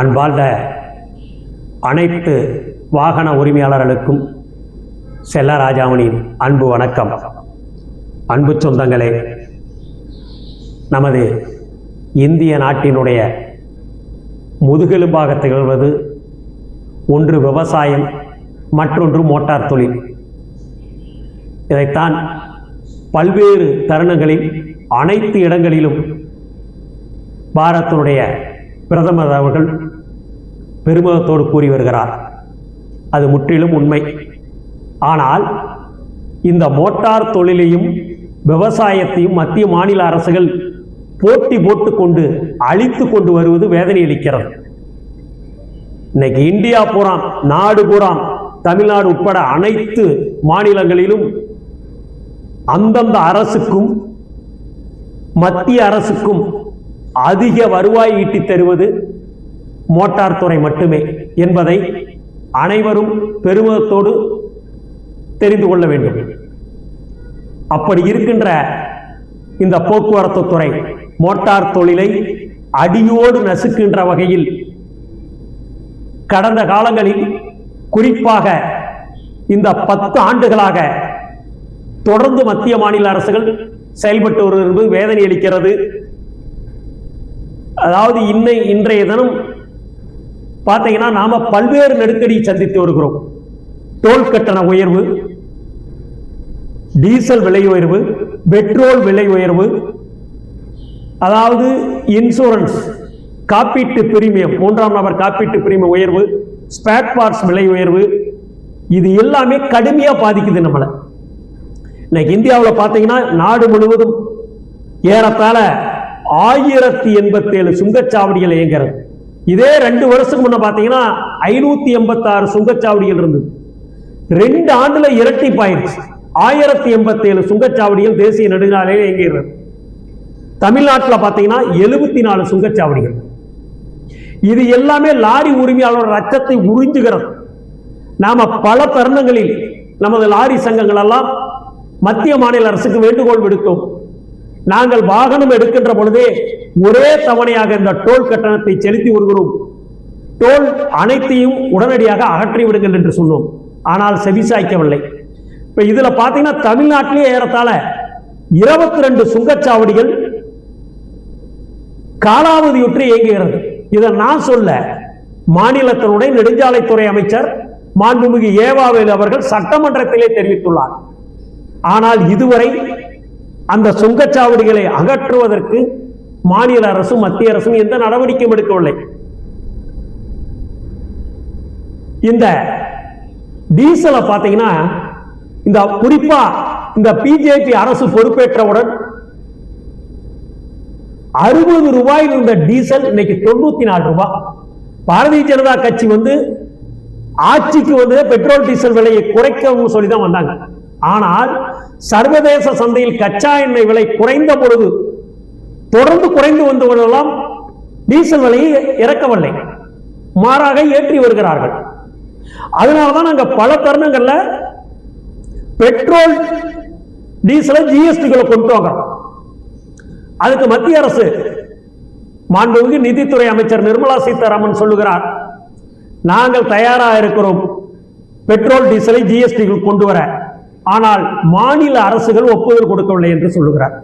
அன்பார்ந்த அனைத்து வாகன உரிமையாளர்களுக்கும் செல்லராஜாவனின் அன்பு வணக்கம். அன்பு சொந்தங்களே நமது இந்திய நாட்டினுடைய முதுகெலும்பாக திகழ்வது ஒன்று விவசாயம் மற்றொன்று மோட்டார் தொழில். இதைத்தான் பல்வேறு தருணங்களில் அனைத்து இடங்களிலும் பாரத்தினுடைய பிரதமர் அவர்கள் பெருமிதத்தோடு கூறி வருகிறார். அது முற்றிலும் உண்மை. ஆனால் இந்த மோட்டார் தொழிலையும் விவசாயத்தையும் மத்திய மாநில அரசுகள் போட்டி போட்டுக்கொண்டு அழித்து கொண்டு வருவது வேதனை அளிக்கிறது இன்னைக்கு இந்தியா பூராம் நாடு பூராம் தமிழ்நாடு உட்பட அனைத்து மாநிலங்களிலும் அந்தந்த அரசுக்கும் மத்திய அரசுக்கும் அதிக வருவாய் ஈட்டித் தருவது மோட்டார் துறை மட்டுமே என்பதை அனைவரும் பெருமிதத்தோடு தெரிந்து கொள்ள வேண்டும். அப்படி இருக்கின்ற இந்த போக்குவரத்து துறை மோட்டார் தொழிலை அடியோடு நசுக்கின்ற வகையில் கடந்த காலங்களில் குறிப்பாக இந்த பத்து ஆண்டுகளாக தொடர்ந்து மத்திய மாநில அரசுகள் செயல்பட்டு வருவது வேதனை அளிக்கிறது. அதாவது இன்னை இன்றைய தினம் பார்த்தீங்கன்னா நாம் பல்வேறு நெருக்கடி சந்தித்து வருகிறோம். டோல் கட்டண உயர்வு டீசல் விலை உயர்வு பெட்ரோல் விலை உயர்வு அதாவது இன்சூரன்ஸ் காப்பீட்டு பிரீமியம் மூன்றாம் நபர் காப்பீட்டு பிரீமியம் உயர்வு ஸ்பேட் பார்ட்ஸ் விலை உயர்வு இது எல்லாமே கடுமையாக பாதிக்குது நம்மளை. இன்னைக்கு இந்தியாவில் பார்த்தீங்கன்னா நாடு முழுவதும் ஏறத்தாழ ஆயிரத்தி எண்பத்தி ஏழு சுங்கச்சாவடிகள் இயங்குறது இதே ரெண்டு வருஷத்துக்கு முன்ன பார்த்தீங்கன்னா ஐநூத்தி எண்பத்தாறு சுங்கச்சாவடிகள் இருந்தது. ரெண்டு ஆண்டுல இரட்டிப்பாயிருச்சு ஆயிரத்தி எண்பத்தி ஏழு சுங்கச்சாவடிகள் தேசிய நெடுஞ்சாலையில் இயங்குகிறது. தமிழ்நாட்டில் பார்த்தீங்கன்னா எழுபத்தி நாலு சுங்கச்சாவடிகள். இது எல்லாமே லாரி உரிமையாளர் ரத்தத்தை உறிஞ்சுகிறது. நாம பல தருணங்களில் நமது லாரி சங்கங்கள் எல்லாம் மத்திய மாநில அரசுக்கு வேண்டுகோள் விடுத்தோம். நாங்கள் வாகனம் எடுக்கின்ற பொழுதே ஒரே தவணையாக இந்த டோல் கட்டணத்தை செலுத்தி வருகிறோம். டோல் அனைத்தையும் உடனடியாக அகற்றி விடுங்கள் என்று சொன்னோம். ஆனால் செவிசாய்க்கவில்லை. இப்போ இதுல பார்த்தீங்கன்னா தமிழ்நாட்டிலே ஏறத்தாழ இருபத்தி ரெண்டு சுங்கச்சாவடிகள் காலாவதியுற்று இயங்குகிறது. இதை நான் சொல்ல மாநிலத்தினுடைய நெடுஞ்சாலைத்துறை அமைச்சர் மாண்புமிகு ஏவாவேல் அவர்கள் சட்டமன்றத்திலே தெரிவித்துள்ளார். ஆனால் இதுவரை அந்த சுங்கச்சாவடிகளை அகற்றுவதற்கு மாநில அரசும் மத்திய அரசும் எந்த நடவடிக்கையும் எடுக்கவில்லை. இந்த டீசலை பார்த்தீங்கன்னா இந்த குறிப்பா இந்த பிஜேபி அரசு பொறுப்பேற்றவுடன் அறுபது ரூபாயில் இருந்த டீசல் இன்னைக்கு தொண்ணூத்தி நாலு ரூபாய் பாரதிய ஜனதா கட்சி வந்து ஆட்சிக்கு வந்து பெட்ரோல் டீசல் விலையை குறைக்கவும் சொல்லி தான் வந்தாங்க. ஆனால் சர்வதேச சந்தையில் கச்சா எண்ணெய் விலை குறைந்த பொழுது தொடர்ந்து குறைந்து வந்து கொள்ளலாம் டீசல் விலையை இறக்கவில்லை. மாறாக ஏற்றி வருகிறார்கள். அதனாலதான் நாங்கள் பல தருணங்களில் பெட்ரோல் டீசலை ஜிஎஸ்டிகளை கொண்டு வாங்குறோம். அதுக்கு மத்திய அரசு மாண்புமிகு நிதித்துறை அமைச்சர் நிர்மலா சீதாராமன் சொல்லுகிறார் நாங்கள் தயாராக இருக்கிறோம். பெட்ரோல் டீசலை ஜிஎஸ்டிகள் கொண்டு வர. ஆனால் மாநில அரசுகள் ஒப்புதல் கொடுக்கவில்லை என்று சொல்லுகிறார்.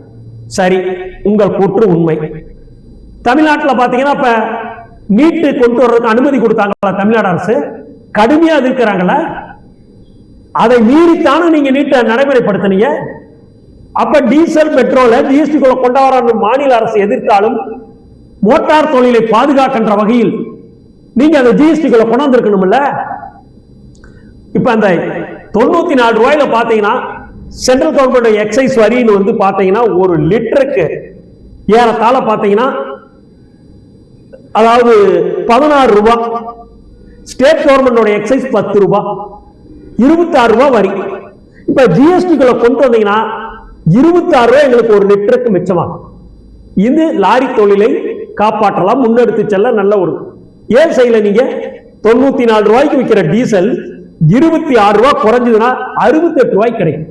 சரி உங்கள் கூற்று உண்மை. தமிழ்நாட்டில் பார்த்தீங்கன்னா இப்போ நீட்டு கொண்டு வர்றதுக்கு அனுமதி கொடுத்தாங்களா தமிழ்நாடு அரசு? கடுமையாக எதிர்க்கிறாங்களா? அதை மீறித்தானே நீங்கள் நீட்டை நடைமுறைப்படுத்தினீங்க? அப்போ டீசல் பெட்ரோலை ஜிஎஸ்டி குள்ள கொண்டாட மாநில அரசு எதிர்த்தாலும் மோட்டார் தொழிலை பாதுகாக்கின்ற வகையில் நீங்க அந்த ஜிஎஸ்டி குள்ள கொண்டாந்துருக்கணும்ல இப்போ அந்த தொண்ணூத்தி நாலு ரூபாயில பாத்தீங்கன்னா சென்ட்ரல் கவர்மெண்ட் எக்ஸைஸ் வரின்னு வந்து பாத்தீங்கன்னா ஒரு லிட்டருக்கு ஏறத்தாழ பாத்தீங்கன்னா அதாவது பதினாறு ரூபா. ஸ்டேட் கவர்மெண்டோட எக்ஸைஸ் பத்து ரூபா. இருபத்தி ஆறு வரி. இப்ப ஜிஎஸ்டிக்குள்ள கொண்டு வந்தீங்கன்னா இருபத்தி ஆறு ரூபாய் எங்களுக்கு ஒரு லிட்டருக்கு மிச்சமாகும் இது லாரி தொழிலை காப்பாற்றலாம் முன்னெடுத்து செல்ல நல்ல ஒரு. ஏன் செய்யல நீங்க? தொண்ணூத்தி நாலு ரூபாய்க்கு விற்கிற டீசல் இருபத்தி ஆறு ரூபாய் குறைஞ்சதுன்னா அறுபத்தி எட்டு கிடைக்கும்.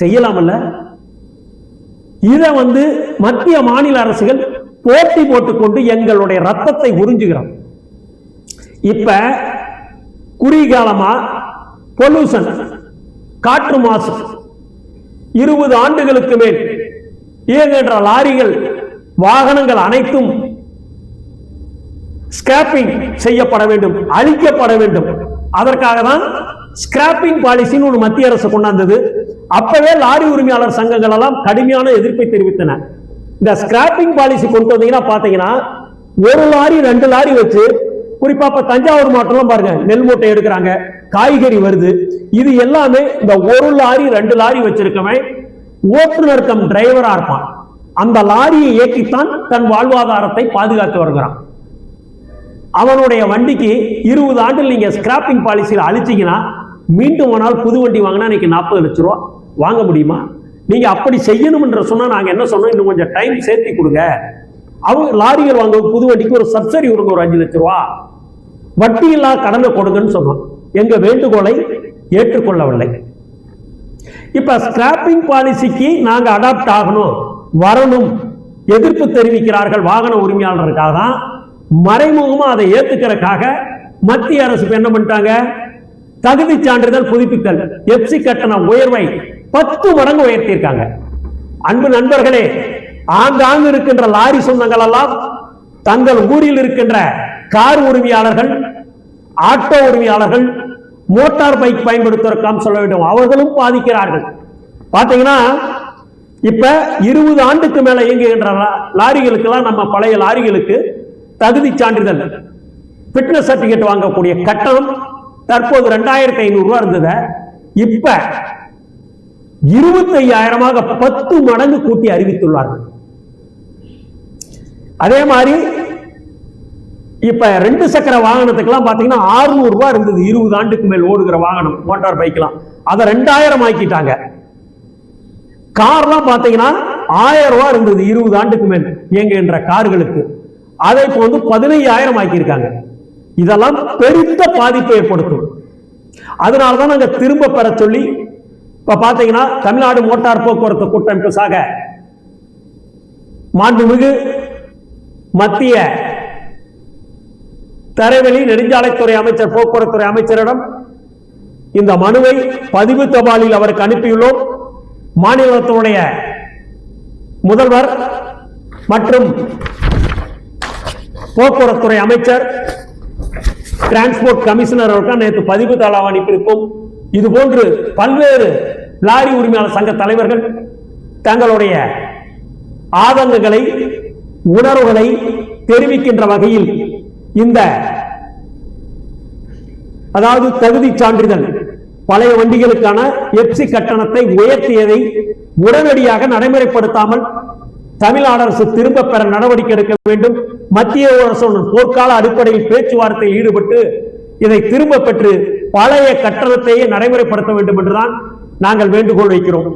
செய்யலாமல்ல? இதை வந்து மத்திய மாநில அரசுகள் போட்டி போட்டுக்கொண்டு எங்களுடைய ரத்தத்தை உறிஞ்சுகிறோம் இப்ப குறிகாலமா பொல்யூஷன் காற்று மாசு இருபது ஆண்டுகளுக்கு மேல் இயங்குகின்ற லாரிகள் வாகனங்கள் அனைத்தும் ஸ்கிராப்பிங் செய்யப்பட வேண்டும் அழிக்கப்பட வேண்டும். அதற்காக தான் ஸ்கிராப்பிங் பாலிசின்னு ஒன்று மத்திய அரசு கொண்டாந்தது. அப்பவே லாரி உரிமையாளர் சங்கங்கள் எல்லாம் கடுமையான எதிர்ப்பை தெரிவித்தன. இந்த ஸ்கிராப்பிங் பாலிசி கொண்டு வந்தீங்கன்னா பார்த்தீங்கன்னா ஒரு லாரி ரெண்டு லாரி வச்சு குறிப்பா இப்ப தஞ்சாவூர் மாவட்டம்லாம் பாருங்க நெல் மூட்டை எடுக்கிறாங்க காய்கறி வருது. இது எல்லாமே இந்த ஒரு லாரி ரெண்டு லாரி வச்சிருக்கவன் ஓட்டுநர் கம் டிரைவரா இருப்பான். அந்த லாரியை இயக்கித்தான் தன் வாழ்வாதாரத்தை பாதுகாத்து வருகிறான். அவனுடைய வண்டிக்கு இருபது ஆண்டில் நீங்கள் ஸ்கிராப்பிங் பாலிசியில் அழிச்சீங்கன்னா மீண்டும் ஒரு நாள் புது வண்டி வாங்கினா இன்னைக்கு நாற்பது லட்ச ரூபா வாங்க முடியுமா? நீங்கள் அப்படி செய்யணும்ன்ற சொன்னால் நாங்கள் என்ன சொன்னோம்? இன்னும் கொஞ்சம் டைம் சேர்த்து கொடுங்க. அவங்க லாரிகள் வாங்க புது வண்டிக்கு ஒரு சப்சிடி கொடுங்க ஒரு அஞ்சு லட்ச ரூபா. வட்டி இல்லா கடனை கொடுங்கன்னு சொன்னோம். எங்கள் வேண்டுகோளை ஏற்றுக்கொள்ளவில்லை. இப்போ ஸ்கிராப்பிங் பாலிசிக்கு நாங்கள் அடாப்ட் ஆகணும் வரணும். எதிர்ப்பு தெரிவிக்கிறார்கள் வாகன உரிமையாளருக்காக தான் மறைமுகமாக அதை ஏற்றுக்கிறக்காக மத்திய அரசு என்ன பண்ணிட்டாங்க? தகுதி சான்றிதழ் புதுப்பித்தல் எப்சி கட்டண உயர்வை பத்து மடங்கு உயர்த்தியிருக்காங்க. அன்பு நண்பர்களே ஆங்காங்கு இருக்கின்ற லாரி சொந்தங்கள் எல்லாம் தங்கள் ஊரில் இருக்கின்ற கார் உரிமையாளர்கள் ஆட்டோ உரிமையாளர்கள் மோட்டார் பைக் பயன்படுத்துவதற்காம் சொல்ல வேண்டும். அவர்களும் பாதிக்கிறார்கள். பார்த்தீங்கன்னா இப்ப இருபது ஆண்டுக்கு மேல இயங்குகின்ற லாரிகளுக்கெல்லாம் நம்ம பழைய லாரிகளுக்கு தகுதி சான்றிதழ் ஃபிட்னஸ் சர்டிஃபிகேட் வாங்கக்கூடிய கட்டணம் தற்போது ரெண்டாயிரத்தி ஐநூறு ரூபாய் இருந்தது இப்ப இருபத்தி ஐயாயிரமாக பத்து மடங்கு கூட்டி அறிவித்துள்ளார்கள். அதே மாதிரி இப்ப ரெண்டு சக்கர வாகனத்துக்கெல்லாம் பாத்தீங்கன்னா 600 ரூபாய் இருந்தது. இருபது ஆண்டுக்கு மேல் ஓடுகிற வாகனம் மோட்டார் பைக்லாம் அதை ரெண்டாயிரம் ஆக்கிட்டாங்க. கார்லாம் பாத்தீங்கன்னா ஆயிரம் ரூபாய் இருந்தது. இருபது ஆண்டுக்கு மேல் இயங்குகின்ற கார்களுக்கு. அதை இப்போ வந்து பதினையாயிரம் ஆக்கியிருக்காங்க. இதெல்லாம் பெருத்த பாதிப்பை ஏற்படுத்தும். அதனால தான் நாங்கள் திரும்ப பெற சொல்லி இப்போ பார்த்தீங்கன்னா தமிழ்நாடு மோட்டார் போக்குவரத்து கூட்டமைப்பு சாக மாண்புமிகு மத்திய தரைவழி நெடுஞ்சாலைத்துறை அமைச்சர் போக்குவரத்துறை அமைச்சரிடம் இந்த மனுவை பதிவு தபாலில் அவருக்கு அனுப்பியுள்ளோம். மாநிலத்தினுடைய முதல்வர் மற்றும் போக்குவரத்துறை அமைச்சர் டிரான்ஸ்போர்ட் கமிஷனர் அவர்கள் நேற்று பதிவு தாளாக அனுப்பியிருக்கும் இது போன்று பல்வேறு லாரி உரிமையாளர் சங்க தலைவர்கள் தங்களுடைய ஆதங்கங்களை உணர்வுகளை தெரிவிக்கின்ற வகையில் இந்த அதாவது தகுதி சான்றிதழ் பழைய வண்டிகளுக்கான எப்சி கட்டணத்தை உயர்த்தியதை உடனடியாக நடைமுறைப்படுத்தாமல் தமிழ்நாடு அரசு திரும்ப பெற நடவடிக்கை எடுக்க வேண்டும். மத்திய அரசு போர்க்கால அடிப்படையில் பேச்சுவார்த்தையில் ஈடுபட்டு இதை திரும்ப பெற்று பழைய கட்டணத்தையே நடைமுறைப்படுத்த வேண்டும் என்றுதான் நாங்கள் வேண்டுகோள் வைக்கிறோம்.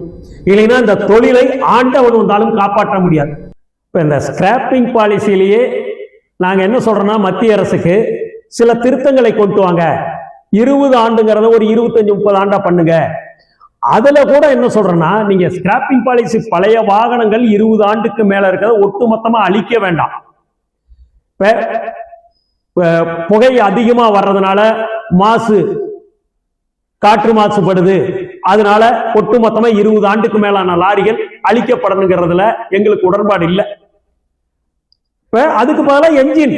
இல்லைன்னா இந்த தொழிலை ஆண்டவன் வந்தாலும் காப்பாற்ற முடியாது. இப்போ இந்த ஸ்கிராப்பிங் பாலிசியிலேயே நாங்கள் என்ன சொல்றோம்னா மத்திய அரசுக்கு சில திருத்தங்களை கொண்டு வாங்க. இருபது ஆண்டுங்கிறத ஒரு இருபத்தஞ்சு முப்பது ஆண்டா பண்ணுங்க. அதுல கூட என்ன சொல்றேன்னா நீங்க ஸ்கிராப்பிங் பாலிசி பழைய வாகனங்கள் இருபது ஆண்டுக்கு மேல இருக்கிறத ஒட்டுமொத்தமா அழிக்க வேண்டாம். புகை அதிகமா வர்றதுனால மாசு காற்று மாசுபடுது. அதனால ஒட்டுமொத்தமா இருபது ஆண்டுக்கு மேலான லாரிகள் அழிக்கப்படணுங்கிறதுல எங்களுக்கு உடன்பாடு இல்லை. இப்ப அதுக்கு பதிலாக என்ஜின்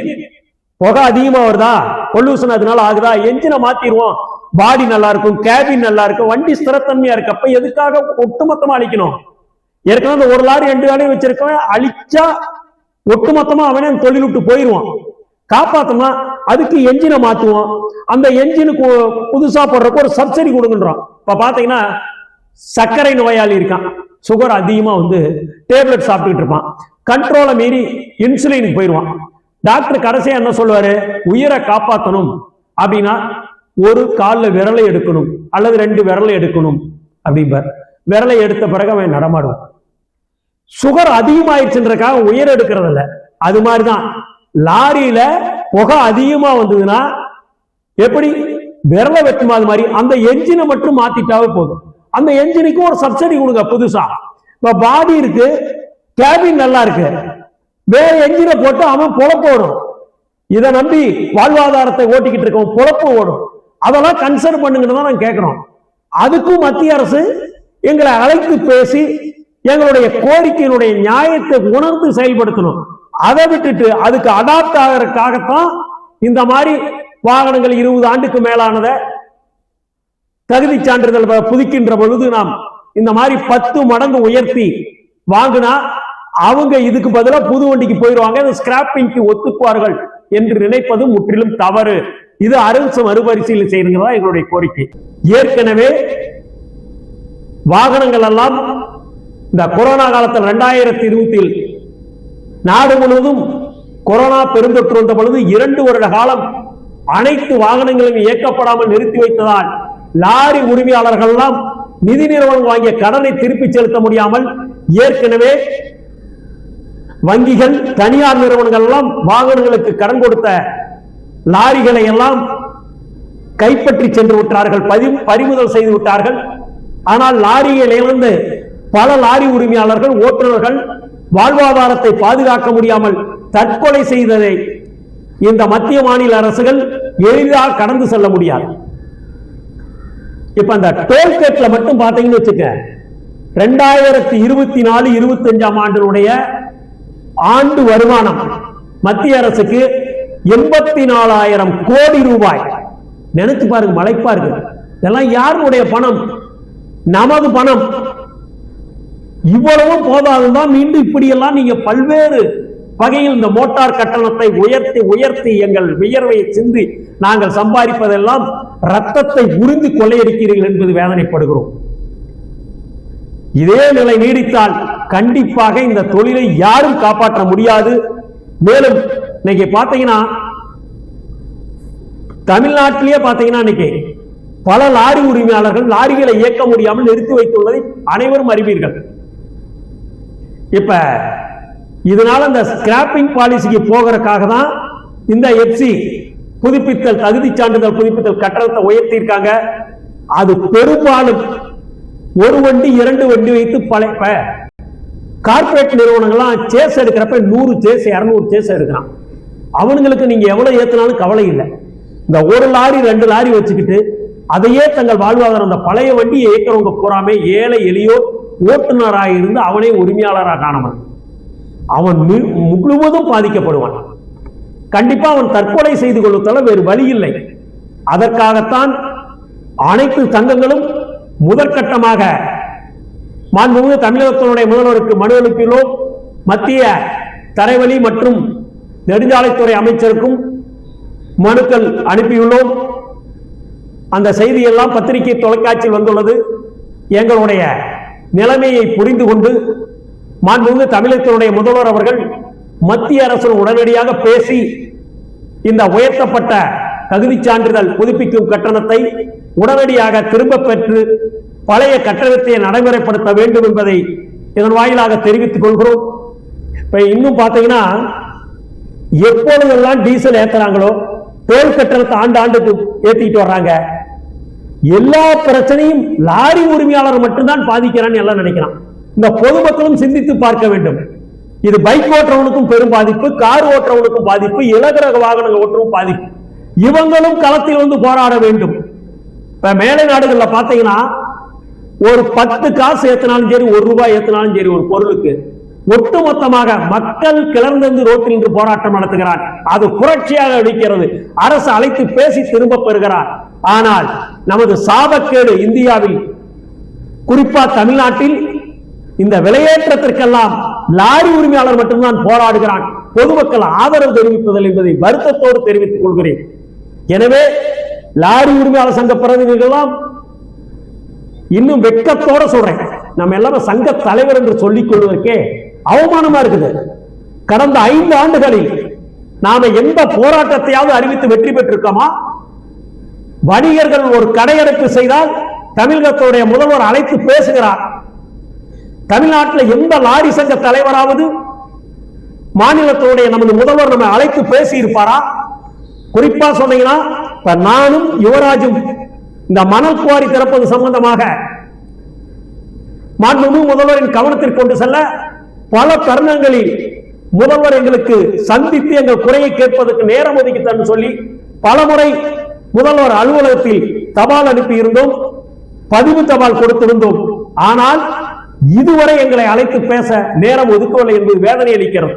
புகை அதிகமா வருதா? பொல்யூஷன் அதனால ஆகுதா? என்ஜினை மாத்திடுவோம். பாடி நல்லா இருக்கும் கேபின் நல்லா இருக்கும் வண்டி ஸ்திரத்தன்மையா இருக்கு. அப்ப எதுக்காக ஒட்டுமொத்தமா அழிக்கணும்? ஏற்கனவே அந்த ஒரு லாரி ரெண்டு லாரியும் வச்சிருக்கவன் அழிச்சா ஒட்டுமொத்தமா அவனே அந்த தொழில் விட்டு போயிடுவான் காப்பாத்தோம்னா அதுக்கு என்ஜினை மாத்துவோம் அந்த என்ஜினுக்கு புதுசா போடுறப்ப ஒரு சப்சிடி கொடுங்கன்றோம் இப்ப பாத்தீங்கன்னா சர்க்கரை நோயாளி இருக்கான். சுகர் அதிகமா வந்து டேப்லெட் சாப்பிட்டுக்கிட்டு இருப்பான். கண்ட்ரோலை மீறி இன்சுலினுக்கு போயிடுவான் டாக்டர் கடைசியா என்ன சொல்லுவாரு? உயிரை காப்பாத்தணும். அப்படின்னா ஒரு காலில் விரலை எடுக்கணும் அல்லது ரெண்டு விரலை எடுக்கணும் அப்படிம்பார். விரலை எடுத்த பிறகு அவன் நடமாடுவான். சுகர் அதிகமாயிடுச்சுன்றக்காக உயர் எடுக்கிறது இல்ல அது மாதிரிதான். லாரியில புகை அதிகமா வந்ததுன்னா எப்படி? விரலை வெட்டுமா அது மாதிரி. அந்த என்ஜினை மட்டும் மாத்திட்டாவே போதும். அந்த என்ஜினுக்கு ஒரு சப்சிடி கொடுங்க புதுசா. இப்ப பாடி இருக்கு கேபின் நல்லா இருக்கு. வேற என்ஜினை போட்டு அவன் பொழப்போடும் இதை நம்பி வாழ்வாதாரத்தை ஓட்டிக்கிட்டு இருக்கவன் பொழப்பு ஓடும். அதெல்லாம் கன்சர்ன் பண்ணுங்கன்னு தான் நாங்கள் கேட்குறோம் அதுக்கும் மத்திய அரசு எங்களை அழைத்து பேசி எங்களுடைய கோரிக்கையினுடைய நியாயத்தை உணர்ந்து செயல்படுத்தணும். அதை விட்டுட்டு அதுக்கு அடாப்ட் ஆகிறதுக்காகத்தான் இந்த மாதிரி வாகனங்கள் இருபது ஆண்டுக்கு மேலானதை தகுதி சான்றிதழ் புதுக்கின்ற பொழுது நாம் இந்த மாதிரி பத்து மடங்கு உயர்த்தி வாங்கினா அவங்க இதுக்கு பதிலாக புது வண்டிக்கு போயிடுவாங்க ஸ்கிராப்பிங்க்கு ஒத்துக்குவார்கள் என்று நினைப்பது முற்றிலும் தவறு. இது அரசு மறுபரிசீலனை செய்யணுங்கிறதா எங்களுடைய கோரிக்கை. ஏற்கனவே வாகனங்கள் எல்லாம் இந்த கொரோனா காலத்தில் ரெண்டாயிரத்தி இருபத்தில் நாடு முழுவதும் கொரோனா பெருந்தொற்று வந்த பொழுது இரண்டு வருட காலம் அனைத்து வாகனங்களும் இயக்கப்படாமல் நிறுத்தி வைத்ததால் லாரி உரிமையாளர்கள் எல்லாம் நிதி நிறுவனம் வாங்கிய கடனை திருப்பி செலுத்த முடியாமல் ஏற்கனவே வங்கிகள் தனியார் நிறுவனங்கள் எல்லாம் வாகனங்களுக்கு கடன் கொடுத்த லாரிகளை எல்லாம் கைப்பற்றி சென்று விட்டார்கள் பதி- பறிமுதல் செய்து விட்டார்கள். ஆனால் லாரியில் இழந்து பல லாரி உரிமையாளர்கள் ஓட்டுநர்கள் வாழ்வாதாரத்தை பாதுகாக்க முடியாமல் தற்கொலை செய்ததை இந்த மத்திய மாநில அரசுகள் எளிதாக கடந்து செல்ல முடியாது. இப்ப அந்த டோல்கேட்ல மட்டும் பாத்தீங்கன்னு வச்சுக்க ரெண்டாயிரத்தி இருபத்தி நாலு இருபத்தி அஞ்சாம் ஆண்டினுடைய ஆண்டு வருமானம் மத்திய அரசுக்கு எண்பத்தி நாலாயிரம் கோடி ரூபாய். நினைச்சு பாருங்க மலைப்பா இருக்கு. இதெல்லாம் யாருடைய பணம்? நமது பணம். இவ்வளவும் போதாதுதான் மீண்டும் இப்படியெல்லாம் நீங்க பல்வேறு வகையில் இந்த மோட்டார் கட்டணத்தை உயர்த்தி உயர்த்தி எங்கள் வியர்வையை சிந்தி நாங்கள் சம்பாதிப்பதெல்லாம் ரத்தத்தை உறிந்து கொள்ளையடிக்கிறீர்கள் என்பது வேதனைப்படுகிறோம். இதே நிலை நீடித்தால் கண்டிப்பாக இந்த தொழிலை யாரும் காப்பாற்ற முடியாது. மேலும் இன்னைக்கு பாத்தீங்கன்னா தமிழ்நாட்டிலேயே பாத்தீங்கன்னா இன்னைக்கு பல லாரி உரிமையாளர்கள் லாரிகளை இயக்க முடியாமல் நிறுத்தி வைத்துள்ளதை அனைவரும் அறிவீர்கள். இப்ப இதனால அந்த ஸ்கிராப்பிங் பாலிசிக்கு போகிறதுக்காக தான் இந்த எப்சி புதுப்பித்தல் தகுதி சான்றிதழ் புதுப்பித்தல் கட்டணத்தை உயர்த்தியிருக்காங்க. அது பெரும்பாலும் ஒரு வண்டி இரண்டு வண்டி வைத்து பழைய கார்பரேட் நிறுவனங்கள்லாம் சேஸ் எடுக்கிறப்ப நூறு சேஸ் இருநூறு சேஸ் எடுக்கிறான். அவனுங்களுக்கு நீங்க எவ்வளவு ஏத்தினாலும் கவலை இல்லை. இந்த ஒரு லாரி ரெண்டு லாரி வச்சுக்கிட்டு அதையே தங்கள் வாழ்வாதாரம் அந்த பழைய வண்டியை இயக்கிறவங்க பூராமே ஏழை எளியோர் ஓட்டுநராக இருந்து அவனே உரிமையாளராக காணவன் அவன் முழுவதும் பாதிக்கப்படுவான். கண்டிப்பா அவன் தற்கொலை செய்து கொள்வதால வேறு வழி இல்லை. அதற்காகத்தான் அனைத்து சங்கங்களும் முதற்கட்டமாக மாண்புமிகு தமிழகத்தினுடைய முதல்வருக்கு மனு அனுப்பியுள்ளோம் மத்திய தரைவழி மற்றும் நெடுஞ்சாலைத்துறை அமைச்சருக்கும் மனுக்கள் அனுப்பியுள்ளோம். அந்த செய்தியெல்லாம் பத்திரிகை தொலைக்காட்சியில் வந்துள்ளது. எங்களுடைய நிலைமையை புரிந்து கொண்டு மாண்புமிகு தமிழகத்தினுடைய முதல்வர் அவர்கள் மத்திய அரசு உடனடியாக பேசி இந்த உயர்த்தப்பட்ட தகுதிச் சான்றிதழ் புதுப்பிக்கும் கட்டணத்தை உடனடியாக திரும்ப பெற்று பழைய கட்டணத்தை நடைமுறைப்படுத்த வேண்டும் என்பதை இதன் வாயிலாக தெரிவித்துக் கொள்கிறோம். இப்ப இன்னும் பார்த்தீங்கன்னா எப்பொழுதெல்லாம் டீசல் ஏத்துறாங்களோ டோல் கட்டணத்தை ஆண்டு ஆண்டுக்கு ஏத்திட்டு வர்றாங்க. எல்லா பிரச்சனையும் லாரி உரிமையாளர் மட்டும்தான் பாதிக்கிறான்னு எல்லாம் நினைக்கிறான். இந்த பொதுமக்களும் சிந்தித்து பார்க்க வேண்டும். இது பைக் ஓட்டுறவனுக்கும் பெரும் பாதிப்பு கார் ஓட்டுறவனுக்கும் பாதிப்பு இலகுரக வாகனங்கள் ஓட்டுறவும் பாதிப்பு. இவங்களும் களத்தில் வந்து போராட வேண்டும். இப்ப மேலை நாடுகளில் பார்த்தீங்கன்னா ஒரு பத்து காசு ஏத்தினாலும் சரி ஒரு ரூபாய் ஏத்தினாலும் சரி ஒரு பொருளுக்கு ஒட்டுமொத்தமாக மக்கள் கிளர்ந்தெந்து ரோட்டில் நின்று போராட்டம் நடத்துகிறார். அது புரட்சியாக அடிக்கிறது அரசு அழைத்து பேசி திரும்ப பெறுகிறார். ஆனால் நமது சாபக்கேடு இந்தியாவில் குறிப்பா தமிழ்நாட்டில் இந்த விலையேற்றத்திற்கெல்லாம் லாரி உரிமையாளர் மட்டும்தான் போராடுகிறான். பொதுமக்கள் ஆதரவு தெரிவிப்பதில் என்பதை வருத்தத்தோடு தெரிவித்துக் கொள்கிறேன். எனவே லாரி உரிமையாளர் சங்க பிரதிநிதிகள்லாம் இன்னும் வெட்கத்தோட சொல்றேன். நம்ம எல்லாமே சங்க தலைவர் என்று சொல்லிக் கொள்வதற்கே அவமானமா இருக்குது. கடந்த ஐந்து ஆண்டுகளில் நாம எந்த போராட்டத்தையாவது அறிவித்து வெற்றி பெற்றிருக்கோமா? வணிகர்கள் ஒரு கடையடைப்பு செய்தால் தமிழகத்துடைய முதல்வர் அழைத்து பேசுகிறார். தமிழ்நாட்டில் எந்த லாரி சங்க தலைவராவது மாநிலத்தினுடைய நமது முதல்வர் நம்ம அழைத்து பேசி இருப்பாரா குறிப்பா சொன்னீங்கன்னா இப்ப நானும் யுவராஜும் இந்த மணல் குவாரி திறப்பது சம்பந்தமாக மாண்புமிகு முதல்வரின் கவனத்திற்கு கொண்டு செல்ல பல தருணங்களில் முதல்வர் எங்களுக்கு சந்தித்து எங்கள் குறையை கேட்பதற்கு நேரம் ஒதுக்கித்தன்னு சொல்லி பலமுறை முதல்வர் அலுவலகத்தில் தபால் அனுப்பி இருந்தோம் பதிவு தபால் கொடுத்திருந்தோம். ஆனால் இதுவரை எங்களை அழைத்து பேச நேரம் ஒதுக்கவில்லை என்பது வேதனை அளிக்கிறது.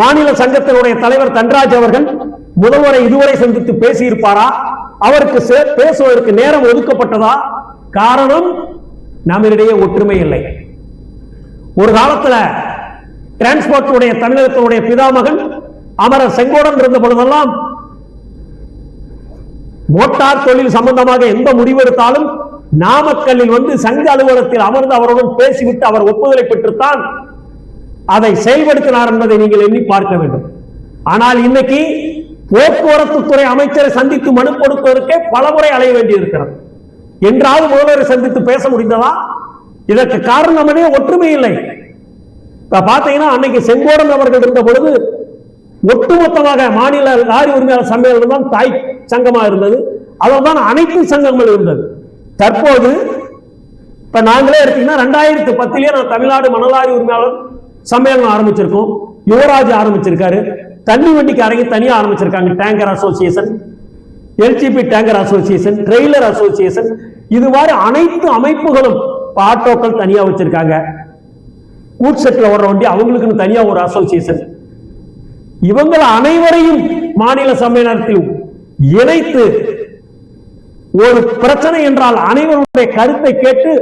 மாநில சங்கத்தினுடைய தலைவர் தன்ராஜ் அவர்கள் முதல்வரை இதுவரை சந்தித்து பேசியிருப்பாரா? அவருக்கு பேசுவதற்கு நேரம் ஒதுக்கப்பட்டதா? காரணம் நம்மிடையே ஒற்றுமை இல்லை. ஒரு காலத்துல டிரான்ஸ்போர்ட்டுடைய தமிழகத்தினுடைய பிதாமகன் அமரர் செங்கோடன் இருந்த பொழுதெல்லாம் மோட்டார் தொழில் சம்பந்தமாக எந்த முடிவெடுத்தாலும் நாமக்கல்லில் வந்து சங்க அலுவலகத்தில் அமர்ந்து அவருடன் பேசிவிட்டு அவர் ஒப்புதலை பெற்றுத்தான் அதை செயல்படுத்தினார் என்பதை நீங்கள் எண்ணி பார்க்க வேண்டும். ஆனால் இன்னைக்கு போக்குவரத்து துறை அமைச்சரை சந்தித்து மனு கொடுப்பதற்கே பலமுறை அலைய வேண்டியிருக்கிறது. என்றாவது முதல்வரை சந்தித்து பேச முடிந்ததா? இதற்கு காரணமே ஒற்றுமை இல்லை. இப்போ பார்த்தீங்கன்னா அன்னைக்கு செங்கோடன் அவர்கள் இருந்த பொழுது ஒட்டுமொத்தமாக மாநில லாரி உரிமையாளர் சம்மேளனம் தான் தாய் சங்கமாக இருந்தது. தான் அனைத்து சங்கங்கள் இருந்தது. தற்போது இப்போ நாங்களே எடுத்தீங்கன்னா ரெண்டாயிரத்து பத்திலேயே நான் தமிழ்நாடு மணலாரி உரிமையாளர் சம்மேளனம் ஆரம்பிச்சிருக்கோம். யுவராஜ் ஆரம்பிச்சிருக்காரு. தண்ணி வண்டிக்கு அரங்கி தனியாக ஆரம்பிச்சிருக்காங்க. Tanker association LGP tanker association trailer association இது மாதிரி அனைத்து அமைப்புகளும் இப்ப ஆட்டோக்கள் தனியா வச்சிருக்காங்க. செட்டில் ஓடுற வண்டி அவங்களுக்குன்னு தனியா ஒரு அசோசியேஷன் இவங்கள் அனைவரையும் மாநில சம்மேளனத்தில் இணைத்து ஒரு பிரச்சனை என்றால் அனைவருடைய கருத்தை கேட்டு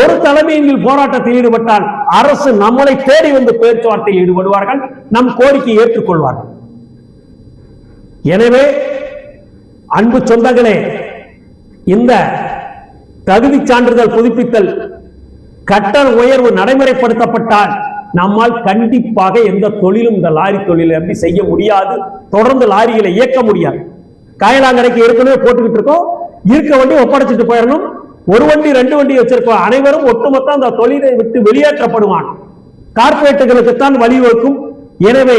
ஒரு தலைமையில் போராட்டத்தில் ஈடுபட்டால் அரசு நம்மளை தேடி வந்து பேச்சுவார்த்தையில் ஈடுபடுவார்கள் நம் கோரிக்கையை ஏற்றுக்கொள்வார்கள். எனவே அன்பு சொந்தங்களே இந்த தகுதி சான்றிதழ் புதுப்பித்தல் கட்டண உயர்வு நடைமுறைப்படுத்தப்பட்டால் நம்மால் கண்டிப்பாக எந்த தொழிலும் இந்த லாரி தொழிலை அப்படி செய்ய முடியாது. தொடர்ந்து லாரிகளை இயக்க முடியாது. காயலாங்கரைக்கு ஏற்கனவே போட்டுக்கிட்டு இருக்கோம். இருக்க வண்டி ஒப்படைச்சிட்டு போயிடணும். ஒரு வண்டி ரெண்டு வண்டி வச்சிருக்கோம். அனைவரும் ஒட்டுமொத்த அந்த தொழிலை விட்டு வெளியேற்றப்படுவான். கார்பரேட்டுகளுக்குத்தான் வழிவகுக்கும். எனவே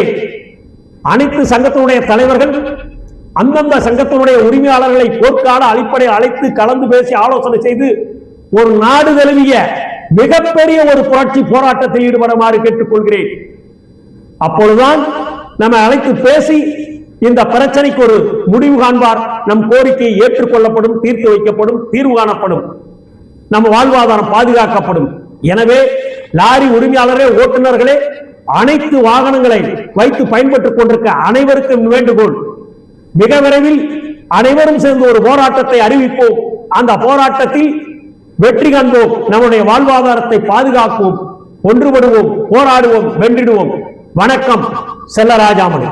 அனைத்து சங்கத்தினுடைய தலைவர்கள் அந்தந்த சங்கத்தினுடைய உரிமையாளர்களை போர்க்கால அடிப்படை அழைத்து கலந்து பேசி ஆலோசனை செய்து ஒரு நாடு தழுவிய மிகப்பெரிய ஒரு புரட்சி போராட்டத்தில் ஈடுபடுமாறு கேட்டுக்கொள்கிறேன். அப்பொழுதுதான் நம்ம அழைத்து பேசி இந்த பிரச்சனைக்கு ஒரு முடிவு காண்பார். நம் கோரிக்கை ஏற்றுக்கொள்ளப்படும் தீர்த்து வைக்கப்படும் தீர்வு காணப்படும். நம்ம வாழ்வாதாரம் பாதுகாக்கப்படும். எனவே லாரி உரிமையாளரே ஓட்டுநர்களே அனைத்து வாகனங்களை வைத்து பயன்பட்டுக் கொண்டிருக்க அனைவருக்கும் வேண்டுகோள். மிக விரைவில் அனைவரும் சேர்ந்து ஒரு போராட்டத்தை அறிவிப்போம். அந்த போராட்டத்தில் வெற்றி காண்போம் நம்முடைய வாழ்வாதாரத்தை பாதுகாப்போம். ஒன்றுபடுவோம் போராடுவோம் வென்றிடுவோம். வணக்கம் செல்லராஜாமணி.